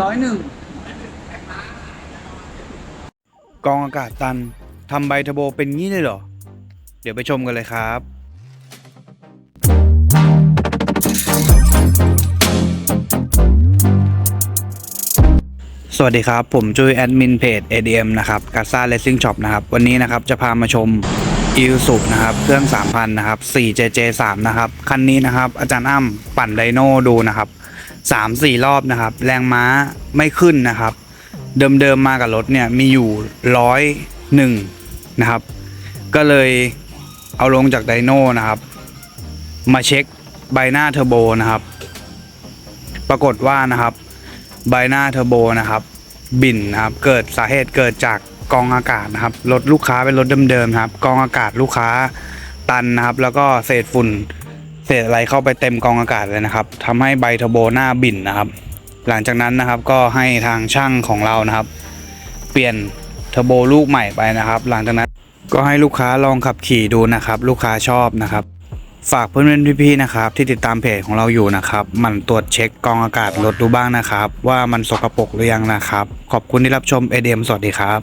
ร้อยหนึ่งกองอากาศตันทำใบทอร์โบเป็นงี้เลยเหรอ เดี๋ยวไปชมกันเลยครับสวัสดีครับ ผมจุ้ยแอดมินเพจ ADM นะครับกาซ่าเลสซิ่งช็อปนะครับ วันนี้นะครับ จะพามาชม อิลสุนะครับ เครื่อง 3,000 นะครับ 4JJ3 นะครับ คันนี้นะครับ อาจารย์อ้ำปั่นไดโน่ดูนะครับ 3-4 รอบนะครับ แรงม้าไม่ขึ้นนะครับ เดิมๆมากับรถเนี่ยมีอยู่ร้อยหนึ่งนะครับ ก็เลยเอาลงจากไดโน่นะครับ มาเช็คใบหน้าเทอร์โบนะครับ ปรากฏว่านะครับ ใบหน้าเทอร์โบนะครับ บินนะครับ เกิดสาเหตุเกิดจาก กองอากาศนะครับรถลูกค้าเป็นรถเดิมๆนะครับ กองอากาศลูกค้าตันนะครับ แล้วก็เศษฝุ่นเศษอะไรเข้าไปเต็มกองอากาศเลยนะครับทำให้ใบเทโบหน้าบิ่นนะครับ หลังจากนั้นนะครับก็ให้ทางช่างของเรานะครับ เปลี่ยนเทอร์โบลูกใหม่ไปนะครับ หลังจากนั้นก็ให้ลูกค้าลองขับขี่ดูนะครับ ลูกค้าชอบนะครับ ฝากเพื่อนๆพี่ๆนะครับ ที่ติดตามเพจของเราอยู่นะครับมันตรวจเช็คกองอากาศรถดูบ้างนะครับ ว่ามันสกปรกหรือยังนะครับ ขอบคุณที่รับชม ADM สวัสดีครับ